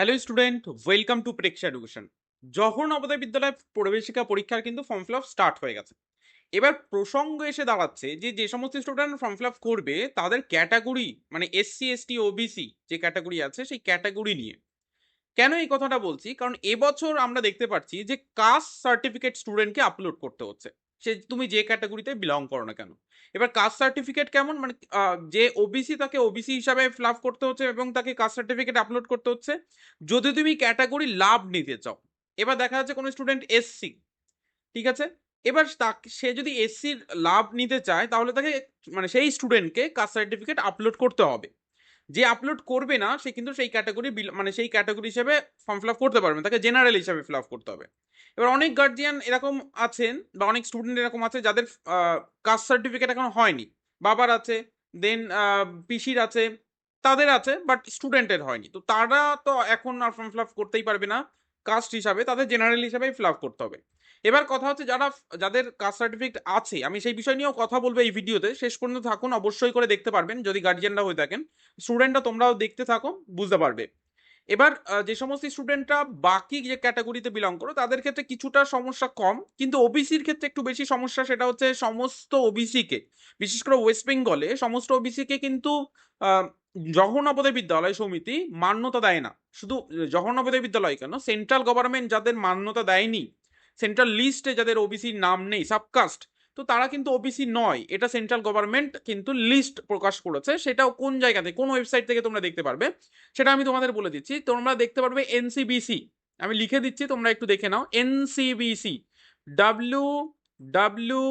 Hello student welcome to Preksha education Jawahar Navodaya Vidyalaya প্রবেশিকা পরীক্ষার কিন্তু ফর্ম ফিল আপ স্টার্ট হয়ে গেছে এবার প্রসঙ্গ এসে দাঁড়াচ্ছে যে যে সমস্ত স্টুডেন্ট ফর্ম ফিল আপ করবে তাদের ক্যাটাগরি মানে এসসি এসটি ওবিসি যে ক্যাটাগরি আছে সেই ক্যাটাগরি নিয়ে কেন এই কথাটা বলছি কারণ এবছর আমরা দেখতে পাচ্ছি যে কাস্ট সার্টিফিকেট স্টুডেন্টকে আপলোড করতে হচ্ছে সে তুমি যে ক্যাটাগরিতে বিলং করো না কেন? এবার কাস্ট সার্টিফিকেট কেমন? মানে যে ওবিসি তাকে ওবিসি হিসাবে ফিল করতে হচ্ছে এবং তাকে কাস্ট সার্টিফিকেট আপলোড করতে হচ্ছে। যদি তুমি ক্যাটাগরি লাভ নিতে চাও, এবার দেখা যাচ্ছে কোনো স্টুডেন্ট এসসি ঠিক আছে? এবার তাকে, সে যদি এসসির লাভ নিতে চায়, তাহলে তাকে মানে সেই স্টুডেন্টকে কাস্ট সার্টিফিকেট আপলোড করতে হবে। যে আপলোড করবে না, সে কিন্তু সেই ক্যাটাগরি মানে সেই ক্যাটাগরি হিসেবে ফর্ম ফিল আপ করতে পারবে তাকে জেনারেল হিসাবে ফিল আপ করতে হবে। এবার অনেক গার্জিয়ান এরকম আছেন বা অনেক স্টুডেন্ট এরকম আছে যাদের কাস্ট সার্টিফিকেট এখন হয়নি। বাবার আছে দেন পিসির আছে, তাদের আছে বাট স্টুডেন্টের হয়নি। তো তারা তো এখন আর ফর্ম ফিল আপ করতেই পারবে না কাস্ট হিসাবে, তাদের জেনারেল হিসাবে ফিল আপ করতে হবে। এবার কথা হচ্ছে যারা যাদের কাস্ট সার্টিফিকেট আছে আমি সেই বিষয় নিয়েও কথা বলব এই ভিডিওতে। শেষ পর্যন্ত থাকুন অবশ্যই করে দেখতে পারবেন যদি গার্জিয়ানরা হয়ে থাকেন। স্টুডেন্টরা তোমরাও দেখতে থাকো বুঝতে পারবে। এবার যে সমস্ত স্টুডেন্টরা বাকি যে ক্যাটাগরিতে বিলং করো তাদের ক্ষেত্রে কিছুটা সমস্যা কম কিন্তু ওবিসির ক্ষেত্রে একটু বেশি সমস্যা সেটা হচ্ছে সমস্ত ওবিসিকে বিশেষ করে ওয়েস্ট বেঙ্গলে সমস্ত ওবিসিকে কিন্তু আহ, বিদ্যালয় সমিতি মান্যতা দেয় না। শুধু জওহর বিদ্যালয় কেন সেন্ট্রাল গভর্নমেন্ট যাদের মান্যতা দেয়নি সেন্ট্রাল লিস্টে যাদের ওবিসির নাম নেই, সাবকাস্ট, তো তারা কিন্তু ওবিসি নয়। এটা সেন্ট্রাল গভর্নমেন্ট কিন্তু লিস্ট প্রকাশ করেছে। সেটাও কোন জায়গা থেকে, কোন ওয়েবসাইট থেকে তোমরা দেখতে পারবে, সেটা আমি তোমাদের বলে দিচ্ছি। তোমরা দেখতে পারবে এনসিবিসি আমি লিখে দিচ্ছি, তোমরা একটু দেখে নাও। NCBC W W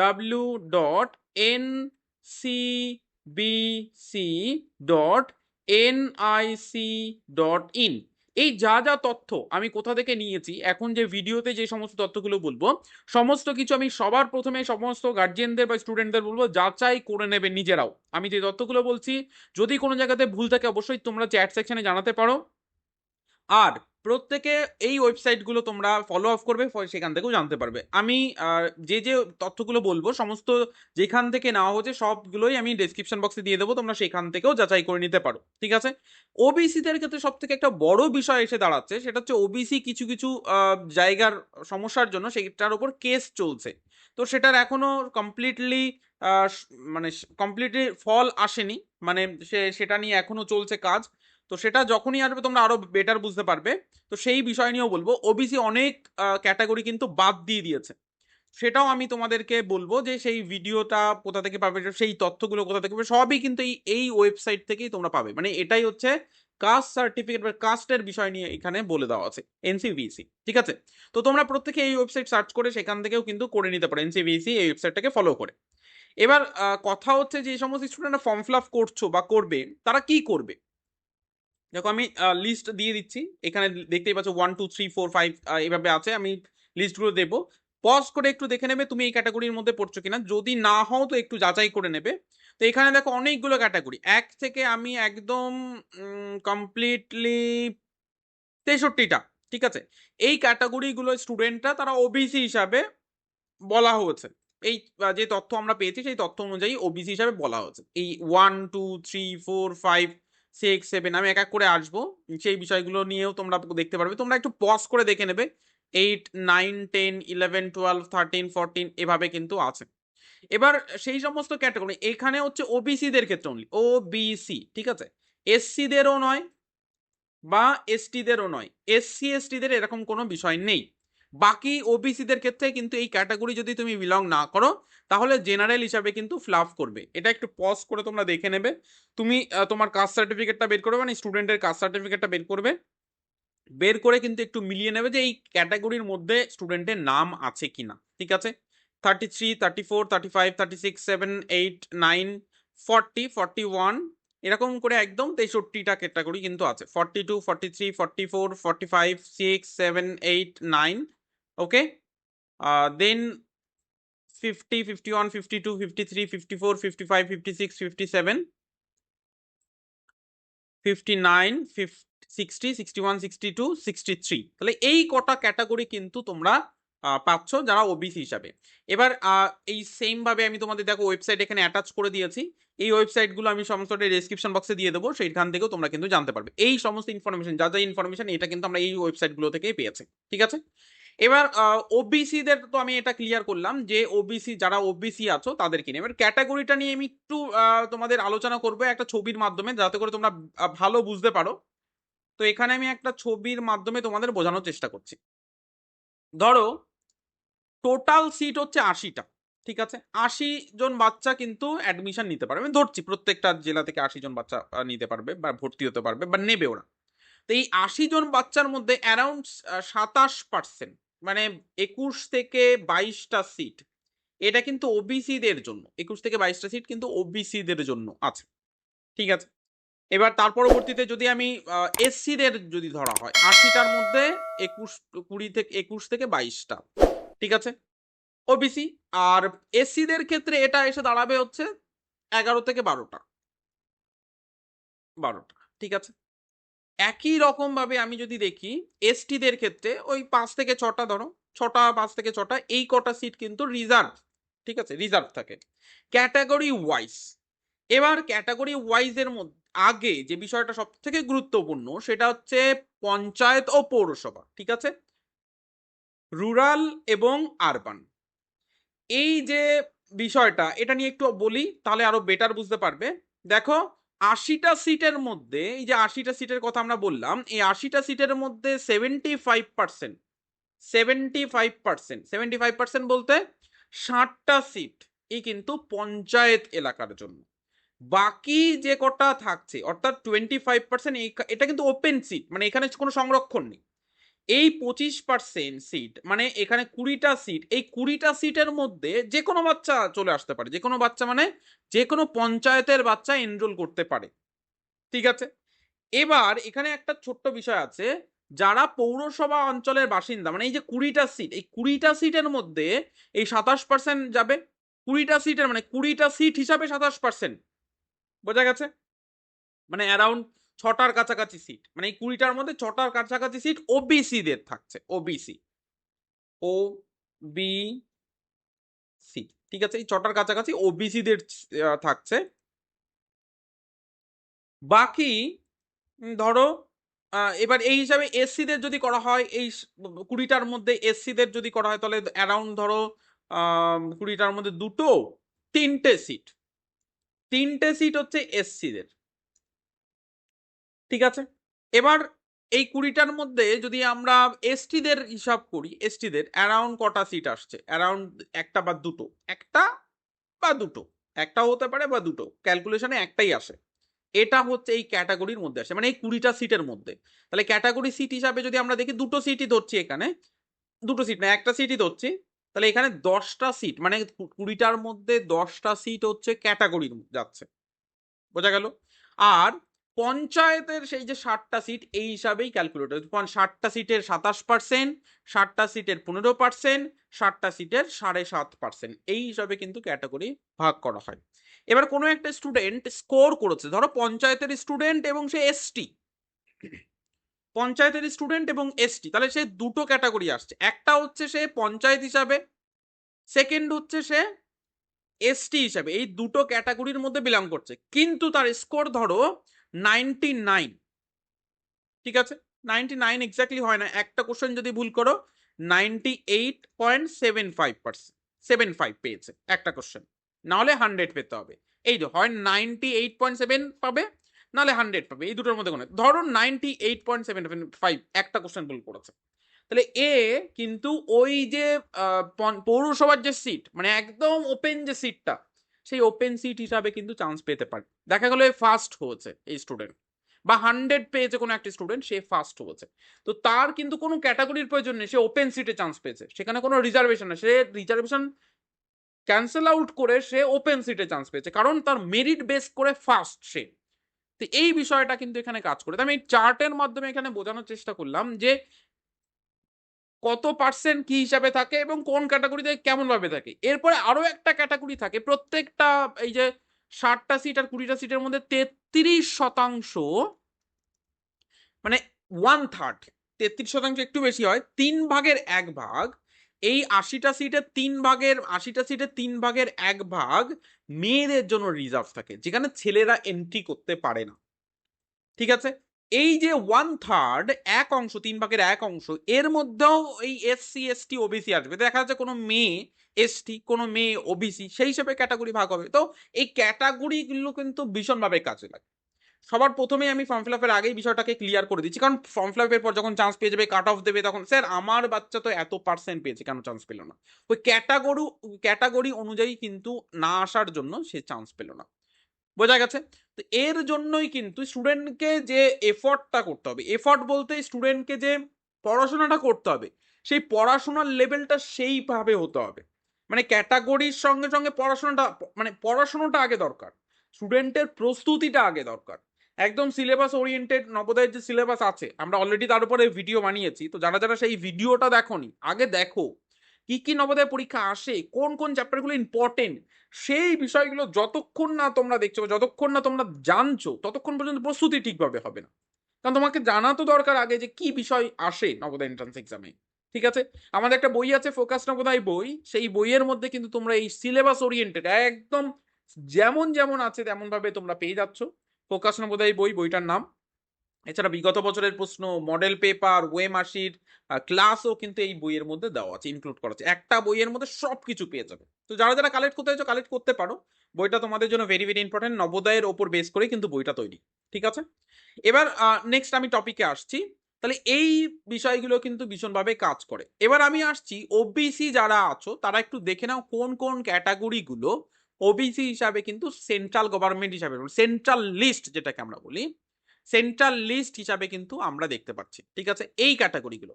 W dot N C BC dot NIC dot in এই যা যা তথ্য আমি কোথা থেকে নিয়েছি, এখন যে ভিডিওতে যে সমস্ত তথ্যগুলো বলব, সমস্ত কিছু আমি সবার প্রথমে সমস্ত গার্জিয়ানদের বা স্টুডেন্টদের বলব, যাচাই করে নেবে নিজেরাও। আমি যে তথ্যগুলো বলছি, যদি কোনো জায়গাতে ভুল থাকে, অবশ্যই তোমরা চ্যাট সেকশনে জানাতে পারো। আর প্রত্যেকে এই ওয়েবসাইটগুলো তোমরা ফলো আপ করবে সেখান থেকেও জানতে পারবে। আমি যে যে তথ্যগুলো বলব, সমস্ত যেখান থেকে নেওয়া হচ্ছে সবগুলোই আমি ডেসক্রিপশন বক্সে দিয়ে দেবো, তোমরা সেখান থেকেও যাচাই করে নিতে পারো, ঠিক আছে? ওবিসিদের ক্ষেত্রে সব থেকে একটা বড় বিষয় এসে দাঁড়াচ্ছে, সেটা হচ্ছে ওবিসি কিছু কিছু জায়গার সমস্যার জন্য সেটার উপর কেস চলছে। তো সেটার এখনও কমপ্লিটলি মানে কমপ্লিটলি ফল আসেনি মানে সে, সেটা নিয়ে এখনও চলছে কাজ। তো সেটা যখনই আসবে তোমরা আরও বেটার বুঝতে পারবে। তো সেই বিষয় নিয়েও বলব ওবিসি অনেক ক্যাটাগরি কিন্তু বাদ দিয়ে দিয়েছে। সেটাও আমি তোমাদেরকে বলব যে সেই ভিডিওটা কোথা থেকে পাবে, সেই তথ্যগুলো কোথা থেকে পাবে, সবই কিন্তু এই এই ওয়েবসাইট থেকেই তোমরা পাবে। মানে এটাই হচ্ছে কাস্ট সার্টিফিকেট বা কাস্টের বিষয় নিয়ে এখানে বলে দেওয়া আছে এনসিভিসি ঠিক আছে? তো তোমরা প্রত্যেকে এই ওয়েবসাইট সার্চ করে সেখান থেকেও কিন্তু করে নিতে পারো এনসিভিসি এই ওয়েবসাইটটাকে ফলো করে। এবার কথা হচ্ছে যে সমস্ত স্টুডেন্টরা ফর্ম ফিল আপ করছ বা করবে, তারা কি করবে? দেখো আমি লিস্ট দিয়ে দিচ্ছি। এখানে দেখতেই পাচ্ছ one two three four five এভাবে আছে। আমি লিস্টগুলো দেবো। পজ করে একটু দেখে নেবে তুমি এই ক্যাটাগরির মধ্যে পড়ছো কিনা। যদি না হও তো একটু যাচাই করে নেবে। তো এখানে দেখো অনেকগুলো ক্যাটাগরি এক থেকে আমি একদম কমপ্লিটলি তেষট্টিটা, ঠিক আছে? এই ক্যাটাগরিগুলো স্টুডেন্টরা তারা ওবিসি হিসাবে বলা হয়েছে। এই যে তথ্য আমরা পেয়েছি সেই তথ্য অনুযায়ী ওবিসি হিসাবে বলা হয়েছে। এই one two three four five six seven আমি এক এক করে আসব। সেই বিষয়গুলো নিয়েও তোমরা দেখতে পারবে। তোমরা একটু পজ করে দেখে নেবে। Eight nine ten eleven twelve thirteen fourteen এভাবে কিন্তু আছে। এবার সেই সমস্ত ক্যাটাগরি এখানে হচ্ছে ওবিসিদের ক্ষেত্রে অনলি ওবিসি ঠিক আছে? এসসিদেরও নয় বা এসটিদেরও নয়। এসসি এসটিদের এরকম কোনো বিষয় নেই। বাকি ওবিসিদের ক্ষেত্রে কিন্তু এই ক্যাটাগরি যদি তুমি বিলং না করো, তাহলে জেনারেল হিসাবে কিন্তু ফ্লাফ করবে। এটা একটু পজ করে তোমরা দেখে নেবে। তুমি তোমার কাস্ট সার্টিফিকেটটা বের করবে মানে স্টুডেন্টের কাস্ট সার্টিফিকেটটা বের করবে। বের করে কিন্তু একটু মিলিয়ে নেবে যে এই ক্যাটাগরির মধ্যে স্টুডেন্টের নাম আছে কিনা ঠিক আছে? Thirty three thirty four thirty five thirty six seven eight nine forty forty one এরকম করে একদম তেষট্টিটা ক্যাটাগরি কিন্তু আছে। Forty two forty three forty four forty five six seven eight nine fifty four fifty five fifty six fifty seven fifty nine sixty sixty one sixty two sixty three তাহলে এই কটা category কিন্তু তোমরা পাচ্ছ যারা OBC হিসাবে। এবার এই সেম ভাবে আমি তোমাদের দেখো ওয়েবসাইট এখানে অ্যাটাচ করে দিয়েছি। এই ওয়েবসাইটগুলো আমি সমস্ত ডেসক্রিপশন বক্সে দিয়ে দেবো, সেইখান থেকেও তোমরা কিন্তু জানতে পারবে। এই সমস্ত ইনফরমেশন যা যা ইনফরমেশন এটা কিন্তু আমরা এই ওয়েবসাইটগুলো থেকেই পেয়েছি। ঠিক আছে? এবার ওবিসিদের তো আমি এটা ক্লিয়ার করলাম যে ওবিসি যারা ওবিসি আছো তাদেরকে নিয়ে। এবার ক্যাটাগরিটা নিয়ে আমি একটু তোমাদের আলোচনা করব একটা ছবির মাধ্যমে যাতে করে তোমরা ভালো বুঝতে পারো। তো এখানে আমি একটা ছবির মাধ্যমে তোমাদের বোঝানোর চেষ্টা করছি। ধরো টোটাল সিট হচ্ছে আশিটা, ঠিক আছে? আশি জন বাচ্চা কিন্তু অ্যাডমিশন নিতে পারবে। আমি ধরছি প্রত্যেকটা জেলা থেকে আশি জন বাচ্চা নিতে পারবে বা ভর্তি হতে পারবে বা নেবে ওরা। তো এই আশি জন বাচ্চার মধ্যে অ্যারাউন্ড সাতাশ পার্সেন্ট মানে একুশ থেকে বাইশটা সিট এটা কিন্তু ওবিসিদের জন্য। একুশ থেকে বাইশটা সিট কিন্তু ওবিসিদের জন্য আছে। ঠিক আছে? এবার তার পরবর্তীতে যদি আমি এসসিদের যদি ধরা হয়, আশিটার মধ্যে একুশ, কুড়ি থেকে, একুশ থেকে বাইশটা। ঠিক আছে? ওবিসি আর এসসিদের ক্ষেত্রে এটা এসে দাঁড়াবে হচ্ছে এগারো থেকে বারোটা। বারোটা। ঠিক আছে? একই রকম ভাবে আমি যদি দেখি এসটিদের ক্ষেত্রে ওই পাঁচ থেকে ছটা ধরো, ছটা, পাঁচ থেকে ছটা, এই কটা সিট কিন্তু রিজার্ভ ঠিক আছে? রিজার্ভ থাকে। ক্যাটাগরি ওয়াইজ এবার ক্যাটাগরি ওয়াইজ এর মধ্যে, আগে যে বিষয়টা সব থেকে গুরুত্বপূর্ণ, সেটা হচ্ছে পঞ্চায়েত ও পৌরসভা, ঠিক আছে? রুরাল এবং আরবান এই যে বিষয়টা, এটা নিয়ে একটু বলি, তাহলে আরও বেটার বুঝতে পারবে। দেখো আশিটা সিটের মধ্যে, এই যে আশিটা সিটের কথা আমরা বললাম, এই আশিটা সিটের মধ্যে seventy five percent seventy five percent seventy five percent বলতে ষাটটা সিট এই কিন্তু পঞ্চায়েত এলাকার জন্য। বাকি যে কটা থাকছে, অর্থাৎ টোয়েন্টি ফাইভ পার্সেন্ট এটা কিন্তু ওপেন সিট মানে এখানে কোনো সংরক্ষণ নেই। এই পঁচিশ পার্সেন্ট সিট মানে এখানে কুড়িটা সিট এই কুড়িটা সিটের মধ্যে যে কোনো বাচ্চা চলে আসতে পারে। যে কোনো বাচ্চা মানে যে কোনো পঞ্চায়েতের বাচ্চা এনরোল করতে পারে। ঠিক আছে? এবার এখানে একটা ছোট্ট বিষয় আছে, যারা পৌরসভা অঞ্চলের বাসিন্দা মানে এই যে কুড়িটা সিট এই কুড়িটা সিটের মধ্যে এই সাতাশ পার্সেন্ট যাবে। কুড়িটা সিটের মানে কুড়িটা সিট হিসাবে সাতাশ পার্সেন্ট বোঝা গেছে? মানে অ্যারাউন্ড ছটার কাছাকাছি সিট মানে এই কুড়িটার মধ্যে ছটার কাছাকাছি সিট ওবিসিদের থাকছে ওবিসি ও বি সি ঠিক আছে, এই ছটার কাছাকাছি ওবিসিদের থাকছে। বাকি ধরো এবার এই হিসাবে এসসিদের যদি করা হয়, এই কুড়িটার মধ্যে এসসিদের যদি করা হয়, তাহলে অ্যারাউন্ড ধরো কুড়িটার মধ্যে দুটো, তিনটে সিট তিনটে সিট হচ্ছে এসসিদের ঠিক আছে? এবার এই কুড়িটার মধ্যে যদি আমরা এসটিদের হিসাব করি এসটিদের অ্যারাউন্ড কটা সিট আসছে? অ্যারাউন্ড একটা বা দুটো। একটা বা দুটো। একটাও হতে পারে বা দুটো। ক্যালকুলেশনে একটাই আসে। এটা হচ্ছে এই ক্যাটাগরির মধ্যে আসে। মানে এই কুড়িটা সিটের মধ্যে। তাহলে ক্যাটাগরি সিট হিসাবে যদি আমরা দেখি, দুটো সিটই ধরছি এখানে। দুটো সিট না, একটা সিটই ধরছি। তাহলে এখানে দশটা সিট মানে কুড়িটার মধ্যে দশটা সিট হচ্ছে ক্যাটাগরির যাচ্ছে। বোঝা গেল? আর পঞ্চায়েতের সেই যে ষাটটা সিট এই হিসাবেই ক্যালকুলেট হয় ষাটটা সিটের সাতাশ পার্সেন্ট ষাটটা সিটের পনেরো পার্সেন্ট ষাটটা সিটের সাড়ে সাত পার্সেন্ট এই হিসাবে কিন্তু ক্যাটাগরি ভাগ করা হয়। এবার কোনো একটা স্টুডেন্ট স্কোর করেছে। ধরো পঞ্চায়েতের স্টুডেন্ট এবং সে এসটি পঞ্চায়েতের স্টুডেন্ট এবং এসটি তাহলে সে দুটো ক্যাটাগরি আসছে। একটা হচ্ছে সে পঞ্চায়েত হিসাবে সেকেন্ড হচ্ছে সে এসটি হিসাবে। এই দুটো ক্যাটাগরির মধ্যে বিলং করছে। কিন্তু তার স্কোর ধরো নাইনটি নাইন। ঠিক আছে? নাইনটি নাইন এক্স্যাক্টলি হয় না। একটা কোশ্চেন যদি ভুল করো, ninety eight point seven five percent seven five পেয়েছে একটা কোশ্চেন নাহলে হান্ড্রেড পেতে হবে। এই যে হয় নাইনটি এইট পয়েন্ট সেভেন পাবে, নাহলে হান্ড্রেড পাবে। এই দুটোর মধ্যে কোনো ধরো ninety eight point seven five একটা কোশ্চেন ভুল করেছে। তাহলে এ কিন্তু ওই যে পৌরসভার যে সিট মানে একদম ওপেন যে সিটটা সেই ওপেন সিট হিসাবে কিন্তু চান্স পেতে পারে। দেখা গেলো ফার্স্ট হয়েছে এই স্টুডেন্ট বা হান্ড্রেড পেয়েছে কোনো একটা স্টুডেন্ট সে ফার্স্ট হয়েছে। তো তার কিন্তু কোনো ক্যাটাগরির প্রয়োজন নেই, সে ওপেন সিটে চান্স পেয়েছে। সেখানে কোনো রিজার্ভেশন না, সে রিজার্ভেশন ক্যান্সেল আউট করে সে ওপেন সিটে চান্স পেয়েছে। কারণ তার মেরিট বেস করে ফার্স্ট সে। তো এই বিষয়টা কিন্তু এখানে কাজ করে। আমি চার্টের মাধ্যমে এখানে বোঝানোর চেষ্টা করলাম যে কত পার্সেন্ট কি হিসাবে থাকে এবং কোন ক্যাটাগরিতে কেমন ভাবে থাকে? এরপরে আরও একটা ক্যাটাগরি থাকে, প্রত্যেকটা এই যে ষাটটা সিট আর কুড়িটা সিটের মধ্যে তেত্রিশ শতাংশ মানে ওয়ান থার্ড তেত্রিশ শতাংশ একটু বেশি হয়, তিন ভাগের এক ভাগ, এই আশিটা সিটের তিন ভাগের, আশিটা সিটের তিন ভাগের এক ভাগ মেয়েদের জন্য রিজার্ভ থাকে, যেখানে ছেলেরা এন্ট্রি করতে পারে না। ঠিক আছে? এই যে ওয়ান থার্ড এক অংশ, তিন ভাগের এক অংশ, এর মধ্যেও এই এসসি এসটি ওবিসি আসবে। দেখা যাচ্ছে কোনো মেয়ে এসটি কোনো মেয়ে ওবিসি সেই হিসেবে ক্যাটাগরি ভাগ হবে। তো এই ক্যাটাগরিগুলো কিন্তু ভীষণভাবে কাজে লাগে। সবার প্রথমে আমি ফর্ম ফিল আপের আগেই বিষয়টাকে ক্লিয়ার করে দিচ্ছি। কারণ ফর্ম ফিল আপের পর যখন চান্স পেয়ে যাবে কাট অফ দেবে তখন, স্যার, আমার বাচ্চা তো এত পার্সেন্ট পেয়েছে, কেন চান্স পেল না? ওই ক্যাটাগরি ক্যাটাগরি অনুযায়ী কিন্তু না আসার জন্য সে চান্স পেল না। বোঝা গেছে? তো এর জন্যই কিন্তু স্টুডেন্টকে যে এফর্টটা করতে হবে, এফর্ট বলতে স্টুডেন্টকে যে পড়াশোনাটা করতে হবে, সেই পড়াশোনার লেভেলটা সেইভাবে হতে হবে। মানে ক্যাটাগরির সঙ্গে সঙ্গে পড়াশোনাটা মানে পড়াশোনাটা আগে দরকার, স্টুডেন্টের প্রস্তুতিটা আগে দরকার। একদম সিলেবাস ওরিয়েন্টেড, নবোদয়ের যে সিলেবাস আছে, আমরা অলরেডি তার উপরে ভিডিও বানিয়েছি, তো যারা যারা সেই ভিডিওটা দেখোনি, আগে দেখো। কি কি নবোদয় পরীক্ষা আসে, কোন কোন চ্যাপ্টারগুলো ইম্পর্টেন্ট সেই বিষয়গুলো যতক্ষণ না তোমরা দেখছ যতক্ষণ না তোমরা জানছো, ততক্ষণ পর্যন্ত প্রস্তুতি ঠিকভাবে হবে না। কারণ তোমাকে জানা তো দরকার আগে যে কি বিষয় আসে নবোদয় এন্ট্রান্স এক্সামে ঠিক আছে? আমাদের একটা বই আছে ফোকাস নবোদয় বই, সেই বইয়ের মধ্যে কিন্তু তোমরা এই সিলেবাস ওরিয়েন্টেড একদম যেমন যেমন আছে তেমন ভাবে তোমরা পেয়ে যাচ্ছ। ফোকাস নবোদয় বই, বইটার নাম এছাড়া বিগত বছরের প্রশ্ন মডেল পেপার ওয়ে মাসির ক্লাসও কিন্তু এই বইয়ের মধ্যে দেওয়া আছে ইনক্লুড করা আছে। একটা বইয়ের মধ্যে সব কিছু পেয়ে যাবে। তো যারা যারা কালেক্ট করতে চাইছো কালেক্ট করতে পারো। বইটা তোমাদের জন্য ভেরি ভেরি ইম্পর্টেন্ট নবোদয়ের ওপর বেস করে কিন্তু বইটা তৈরি। ঠিক আছে? এবার নেক্সট আমি টপিকে আসছি। তাহলে এই বিষয়গুলো কিন্তু ভীষণভাবে কাজ করে। এবার আমি আসছি ওবিসি যারা আছো, তারা একটু দেখে নাও কোন কোন ক্যাটাগরিগুলো ওবিসি হিসাবে কিন্তু সেন্ট্রাল গভর্নমেন্ট হিসাবে সেন্ট্রাল লিস্ট যেটাকে আমরা বলি সেন্ট্রাল লিস্ট হিসাবে কিন্তু আমরা দেখতে পাচ্ছি। ঠিক আছে? এই ক্যাটাগরিগুলো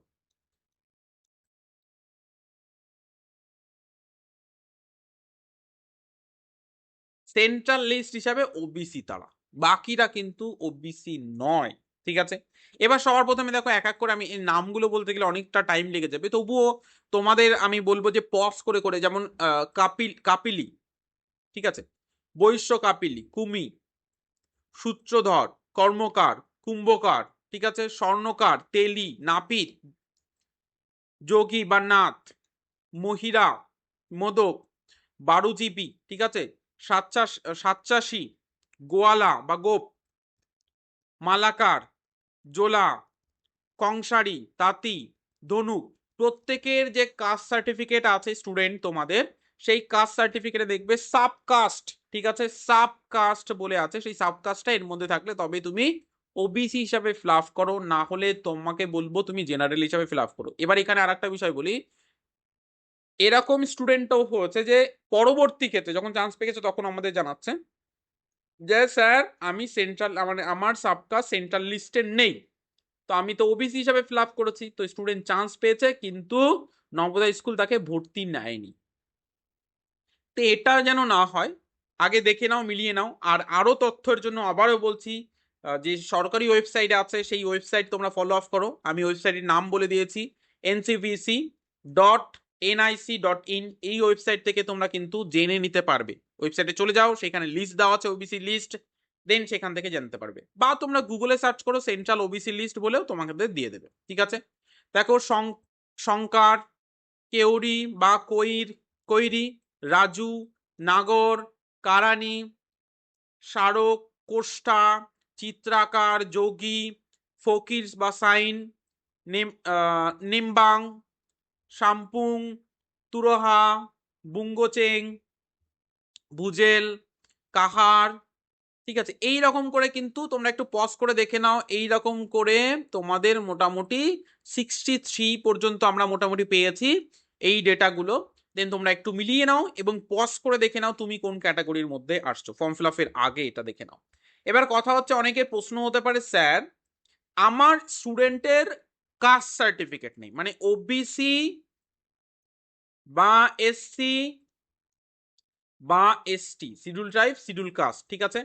সেন্ট্রাল লিস্ট হিসাবে ওবিসি তারা। বাকিরা কিন্তু ওবিসি নয়। ঠিক আছে? এবার সবার প্রথমে দেখো এক এক করে আমি এই নামগুলো বলতে গেলে অনেকটা টাইম লেগে যাবে। তবুও তোমাদের আমি বলব যে পজ করে করে যেমন কাপিল কাপিলি। ঠিক আছে? বৈশ্য কাপিলি, কুমি, সূত্রধর কর্মকার, কুম্ভকার, ঠিক আছে? স্বর্ণকার, তেলি, নাপিত, যোগী বা নাথ, মহিরা, মোদক, বারুজীবী, ঠিক আছে? সাতচাষ সাতচাষী গোয়ালা বা গোপ, মালাকার, জোলা, কংসারি, তাঁতি, ধনুক, প্রত্যেকের যে কাস্ট সার্টিফিকেট আছে স্টুডেন্ট তোমাদের সেই কাস্ট সার্টিফিকেটে দেখবে সাব কাস্ট ঠিক আছে? সাব কাস্ট বলে আছে, সেই সাব কাস্টটা এর মধ্যে থাকলে তবে তুমি ওবিসি হিসাবে ফিল করো, না হলে তোমাকে বলব তুমি জেনারেল হিসাবে ফিল করো। এবার এখানে আর একটা বিষয় বলি। এরকম স্টুডেন্টও হয়েছে যে পরবর্তী ক্ষেত্রে যখন চান্স পেয়েছে তখন আমাদের জানাচ্ছে যে, স্যার, আমি সেন্ট্রাল মানে আমার সাবকাস্ট সেন্ট্রাল লিস্টে নেই। তো আমি তো ওবিসি হিসাবে ফিল করেছি, তো স্টুডেন্ট চান্স পেয়েছে, কিন্তু নবোদয় স্কুল তাকে ভর্তি নেয়নি। তো এটা যেন না হয়, আগে দেখে নাও, মিলিয়ে নাও। আর আরও তথ্যের জন্য আবারও বলছি যে সরকারি ওয়েবসাইট আছে, সেই ওয়েবসাইট তোমরা ফলো আপ করো। আমি ওয়েবসাইটের নাম বলে দিয়েছি NCVC dot NIC dot in এই ওয়েবসাইট থেকে তোমরা কিন্তু জেনে নিতে পারবে। ওয়েবসাইটে চলে যাও, সেখানে লিস্ট দেওয়া আছে ওবিসি লিস্ট দেন সেখান থেকে জানতে পারবে। বা তোমরা গুগলে সার্চ করো সেন্ট্রাল ওবিসি লিস্ট বলেও তোমাদের দিয়ে দেবে, ঠিক আছে? দেখো শঙ্কার কেউরি বা কৈর, কৈরি রাজু, নাগর, কারানি স্মারক কোষ্টা, চিত্রাকার, যোগী, ফকির বা সাইন নিম্বাং, শাম্পুং, তুরহা, বুঙ্গোচেং বুজেল কাহার, ঠিক আছে। এই রকম করে কিন্তু তোমরা একটু পজ করে দেখে নাও। এই রকম করে তোমাদের মোটামুটি সিক্সটি থ্রি পর্যন্ত আমরা মোটামুটি পেয়েছি এই ডেটাগুলো দেন তোমরা একটু মিলিয়ে নাও এবং পজ করে দেখে নাও তুমি কোন ক্যাটাগরির মধ্যে আসছো। ফর্ম ফিল আপের আগে এটা দেখে নাও। এবার কথা হচ্ছে অনেকের প্রশ্ন হতে পারে, স্যার, আমার স্টুডেন্টের কাস্ট সার্টিফিকেট নেই। মানে ওবিসি বা এসসি বা ST schedule tribe schedule caste ঠিক আছে?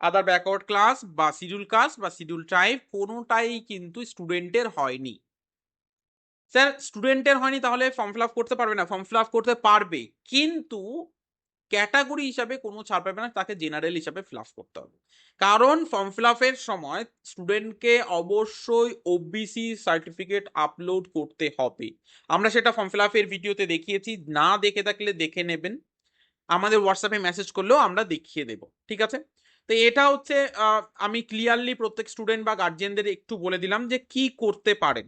আদার ব্যাকওয়ার্ড ক্লাস বা শিডিউল কাস্ট বা শিডিউল ট্রাইব কোনোটাই কিন্তু স্টুডেন্টের হয়নি। স্যার স্টুডেন্টের হয়নি, তাহলে ফর্ম ফিল করতে পারবে না। ফর্ম ফিল করতে পারবে, কিন্তু ক্যাটাগরি হিসাবে কোনো ছাড় পাবে না, তাকে জেনারেল হিসাবে ফিল করতে হবে। কারণ ফর্ম ফিল সময় স্টুডেন্টকে অবশ্যই ওবিসি সার্টিফিকেট আপলোড করতে হবে। আমরা সেটা ফর্ম ফিল ভিডিওতে দেখিয়েছি, না দেখে থাকলে দেখে নেবেন। আমাদের হোয়াটসঅ্যাপে মেসেজ করলেও আমরা দেখিয়ে দেব, ঠিক আছে? তো এটা হচ্ছে আমি ক্লিয়ারলি প্রত্যেক স্টুডেন্ট বা গার্জিয়ানদের একটু বলে দিলাম যে কি করতে পারেন।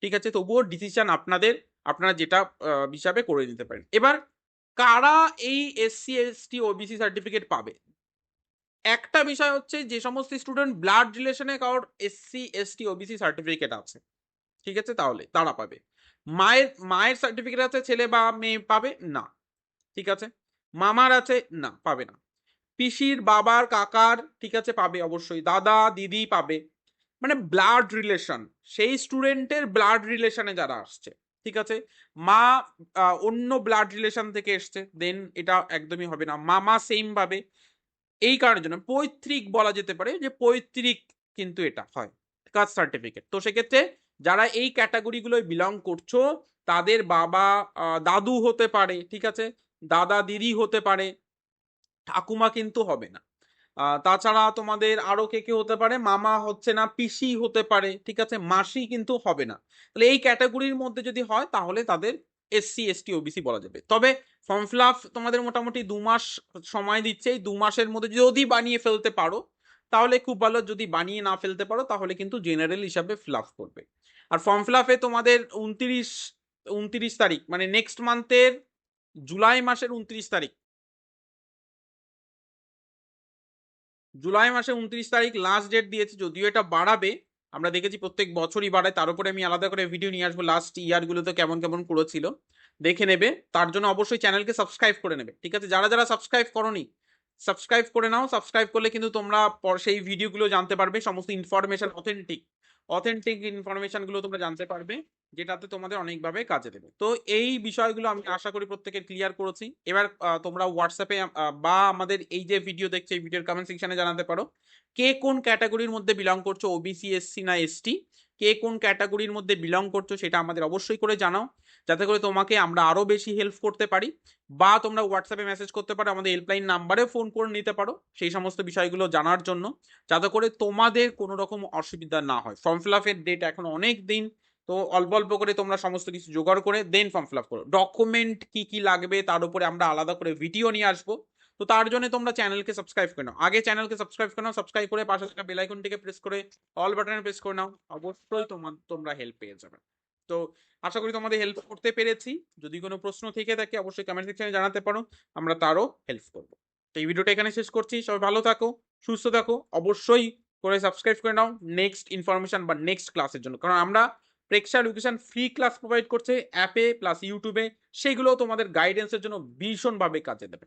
ঠিক আছে? তবুও ডিসিশন আপনাদের, আপনারা যেটা হিসাবে করে নিতে পারেন। এবার, কারা এই এসসি এসটি ওবিসি সার্টিফিকেট পাবে? একটা বিষয় হচ্ছে যে সমস্ত স্টুডেন্ট ব্লাড রিলেশনে কারোর এসসি এসটি ওবিসি সার্টিফিকেট আছে। ঠিক আছে? তাহলে তারা পাবে। মায়ের মায়ের সার্টিফিকেট আছে, ছেলে বা মেয়ে পাবে? না। ঠিক আছে? মামার আছে? না, পাবে না। পিসির বাবার, কাকার, ঠিক আছে? পাবে অবশ্যই। দাদা, দিদি পাবে। মানে ব্লাড রিলেশন সেই স্টুডেন্টের ব্লাড রিলেশনে যারা আসছে, ঠিক আছে? মা অন্য ব্লাড রিলেশন থেকে এসছে দেন এটা একদমই হবে না। মামা সেম ভাবে, এই কারণের জন্য পৈতৃক বলা যেতে পারে যে পৈতৃক কিন্তু এটা হয় কাস্ট সার্টিফিকেট তো সেক্ষেত্রে যারা এই ক্যাটাগরিগুলোয় বিলং করছ, তাদের বাবা দাদু হতে পারে, ঠিক আছে? দাদা, দিদি হতে পারে, ঠাকুমা কিন্তু হবে না। তাছাড়া তোমাদের আরও কে কে হতে পারে? মামা হচ্ছে না, পিসি হতে পারে, ঠিক আছে? মাসি কিন্তু হবে না। তাহলে এই ক্যাটাগরির মধ্যে যদি হয়, তাহলে তাদের এসসি এসটি ওবিসি বলা যাবে। তবে ফর্ম ফিল তোমাদের মোটামুটি দু মাস সময় দিচ্ছে। এই দু মাসের মধ্যে যদি বানিয়ে ফেলতে পারো, তাহলে খুব ভালো। যদি বানিয়ে না ফেলতে পারো, তাহলে কিন্তু জেনারেল হিসাবে ফিল করবে। আর ফর্ম ফিল তোমাদের উনত্রিশ উনত্রিশ তারিখ মানে নেক্সট মান্থের জুলাই মাসের উনত্রিশ তারিখ জুলাই মাসে উনত্রিশ তারিখ লাস্ট ডেট দিয়েছে, যদিও এটা বাড়াবে। আমরা দেখেছি প্রত্যেক বছরই বাড়ায়, তার উপরে আমি আলাদা করে ভিডিও নিয়ে আসব লাস্ট ইয়ারগুলোতে কেমন কেমন করেছিল। দেখে নেবে, তার জন্য অবশ্যই চ্যানেলকে সাবস্ক্রাইব করে নেবে, ঠিক আছে? যারা যারা সাবস্ক্রাইব করনি সাবস্ক্রাইব করে নাও সাবস্ক্রাইব করলে কিন্তু তোমরা সেই ভিডিওগুলো জানতে পারবে, সমস্ত ইনফরমেশন অথেন্টিক অথেন্টিক ইনফরমেশনগুলো তোমরা জানতে পারবে, যেটাতে তোমাদের অনেকভাবে কাজে দেবে। তো এই বিষয়গুলো আমি আশা করি প্রত্যেকের ক্লিয়ার করেছি। এবার তোমরা হোয়াটসঅ্যাপে বা আমাদের এই যে ভিডিও দেখছ, এই ভিডিওর কমেন্ট সেকশনে জানাতে পারো। কে কোন ক্যাটাগরির মধ্যে বিলং করছ ওবিসি এসসি না এসটি কে কোন ক্যাটাগরির মধ্যে বিলং করছ, সেটা আমাদের অবশ্যই করে জানাও। যাতে করে তোমাকে আমরা আরও বেশি হেল্প করতে পারি বা তোমরা হোয়াটসঅ্যাপে মেসেজ করতে পারো, আমাদের হেল্পলাইন নাম্বারে ফোন করে নিতে পারো সেই সমস্ত বিষয়গুলো জানার জন্য, যাতে করে তোমাদের কোনো রকম অসুবিধা না হয়। ফর্ম ফিল আপের ডেট এখন অনেক দিন, তো অল্প অল্প করে তোমরা সমস্ত কিছু জোগাড় করে দেন ফর্ম ফিল আপ করো। ডকুমেন্ট কি কি লাগবে তার উপরে আমরা আলাদা করে ভিডিও নিয়ে আসব। তো তার জন্য তোমরা চ্যানেলকে সাবস্ক্রাইব করে নাও। আগে চ্যানেলকে সাবস্ক্রাইব করে নাও সাবস্ক্রাইব করে পাশে থাকা বেল আইকনটিকে প্রেস করে অল বাটনে প্রেস করে নাও। অবশ্যই তোমার তোমরা হেল্প পেয়ে যাবে। তো আশা করি তোমাদের হেল্প করতে পেরেছি। যদি কোনো প্রশ্ন থেকে থাকে, অবশ্যই কমেন্ট সেকশনে জানাতে পারো, আমরা তারও হেল্প করব। তো এই ভিডিওটা এখানে শেষ করছি। সবাই ভালো থাকো, সুস্থ থাকো, অবশ্যই করে সাবস্ক্রাইব করে নাও নেক্সট ইনফরমেশন বা নেক্সট ক্লাসের জন্য। কারণ আমরা Preksha education free class provide করছে অ্যাপে প্লাস ইউটিউবে সেগুলো তোমাদের গাইডেন্সের জন্য ভীষণভাবে কাজে দেবে।